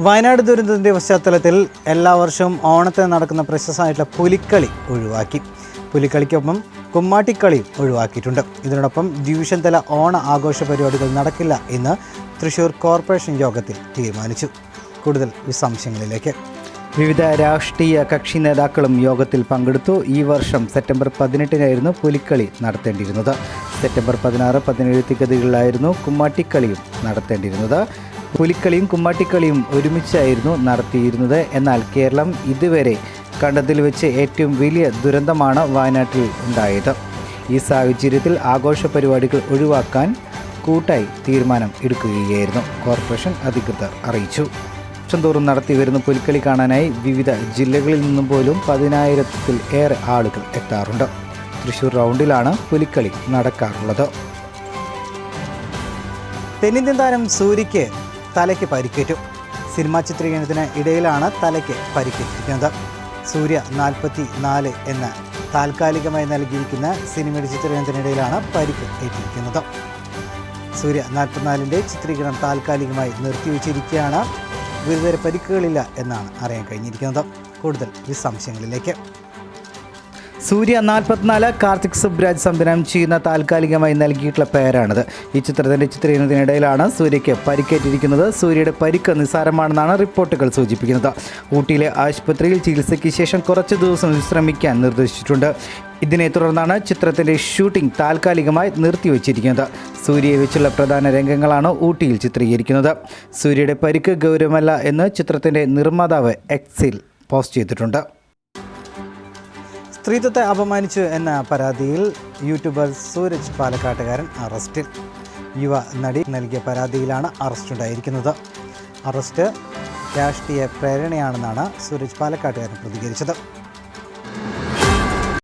വയനാട് ദുരന്തത്തിന്റെ പശ്ചാത്തലത്തിൽ എല്ലാ വർഷവും ഓണത്തിന് നടക്കുന്ന പ്രശസ്തമായിട്ടുള്ള പുലിക്കളി ഒഴിവാക്കി. പുലിക്കളിക്കൊപ്പം കുമ്മാട്ടിക്കളി ഒഴിവാക്കിയിട്ടുണ്ട്. ഇതിനോടൊപ്പം ഡിവിഷൻ തല ഓണ ആഘോഷ പരിപാടികൾ നടക്കില്ല എന്ന് തൃശൂർ കോർപ്പറേഷൻ യോഗത്തിൽ തീരുമാനിച്ചു. കൂടുതൽ വിശദാംശങ്ങളിലേക്ക്. വിവിധ രാഷ്ട്രീയ കക്ഷി നേതാക്കളും യോഗത്തിൽ പങ്കെടുത്തു. ഈ വർഷം സെപ്റ്റംബർ പതിനെട്ടിനായിരുന്നു പുലിക്കളി നടത്തേണ്ടിയിരുന്നത്. സെപ്റ്റംബർ പതിനാറ് പതിനേഴ് തീയതികളിലായിരുന്നു കുമ്മാട്ടിക്കളിയും നടത്തേണ്ടിയിരുന്നത്. പുലിക്കളിയും കുമ്മാട്ടിക്കളിയും ഒരുമിച്ചായിരുന്നു നടത്തിയിരുന്നത്. എന്നാൽ കേരളം ഇതുവരെ കണ്ടതിൽ വെച്ച് ഏറ്റവും വലിയ ദുരന്തമാണ് വയനാട്ടിൽ ഉണ്ടായത്. ഈ സാഹചര്യത്തിൽ ആഘോഷ പരിപാടികൾ ഒഴിവാക്കാൻ കൂട്ടായി തീരുമാനം എടുക്കുകയായിരുന്നു. കോർപ്പറേഷൻ അധികൃതർ അറിയിച്ചു. വർഷം തോറും നടത്തി വരുന്ന പുലിക്കളി കാണാനായി വിവിധ ജില്ലകളിൽ നിന്നും പോലും പതിനായിരത്തിൽ ഏറെ ആളുകൾ എത്താറുണ്ട്. തൃശൂർ റൗണ്ടിലാണ് പുലിക്കളി നടക്കാറുള്ളത്. തെന്നിന്ത്യൻ താരം സൂര്യയ്ക്ക് തലയ്ക്ക് പരിക്കേറ്റു. സിനിമാ ചിത്രീകരണത്തിന് ഇടയിലാണ് തലയ്ക്ക് പരിക്കേറ്റിരിക്കുന്നത്. സൂര്യ നാൽപ്പത്തി നാല് എന്ന താൽക്കാലികമായി നൽകിയിരിക്കുന്ന സിനിമയുടെ ചിത്രീകരണത്തിനിടയിലാണ് പരിക്ക് ഏറ്റിരിക്കുന്നത് സൂര്യ നാൽപ്പത്തിനാലിന്റെ ചിത്രീകരണം താൽക്കാലികമായി നിർത്തിവെച്ചിരിക്കുകയാണ്. ഗുരുതര പരിക്കുകളില്ല എന്നാണ് അറിയാൻ കഴിഞ്ഞിരിക്കുന്നത്. കൂടുതൽ വിശദാംശങ്ങളിലേക്ക്. സൂര്യ നാൽപ്പത്തിനാല് കാർത്തിക് സുബ്രാജ് സംവിധാനം ചെയ്യുന്ന താൽക്കാലികമായി നൽകിയിട്ടുള്ള പേരാണിത്. ഈ ചിത്രത്തിന്റെ ചിത്രീകരണത്തിനിടയിലാണ് സൂര്യയ്ക്ക് പരിക്കേറ്റിരിക്കുന്നത്. സൂര്യയുടെ പരിക്ക് നിസ്സാരമാണെന്നാണ് റിപ്പോർട്ടുകൾ സൂചിപ്പിക്കുന്നത്. ഊട്ടിയിലെ ആശുപത്രിയിൽ ചികിത്സയ്ക്ക് ശേഷം കുറച്ച് ദിവസം വിശ്രമിക്കാൻ നിർദ്ദേശിച്ചിട്ടുണ്ട്. ഇതിനെ തുടർന്നാണ് ചിത്രത്തിന്റെ ഷൂട്ടിംഗ് താൽക്കാലികമായി നിർത്തിവച്ചിരിക്കുന്നത്. സൂര്യയെ വെച്ചുള്ള പ്രധാന രംഗങ്ങളാണ് ഊട്ടിയിൽ ചിത്രീകരിക്കുന്നത്. സൂര്യയുടെ പരിക്ക് ഗൗരവമല്ല എന്ന് ചിത്രത്തിന്റെ നിർമ്മാതാവ് എക്സിൽ പോസ്റ്റ് ചെയ്തിട്ടുണ്ട്. സ്ത്രീത്വത്തെ അപമാനിച്ചു എന്ന പരാതിയിൽ യൂട്യൂബർ സൂരജ് പാലക്കാട്ടുകാരൻ അറസ്റ്റിൽ. യുവ നടി നൽകിയ പരാതിയിലാണ് അറസ്റ്റുണ്ടായിരിക്കുന്നത്. അറസ്റ്റ് രാഷ്ട്രീയ പ്രേരണയാണെന്നാണ് സൂരജ് പാലക്കാട്ടുകാരൻ പ്രതികരിച്ചത്.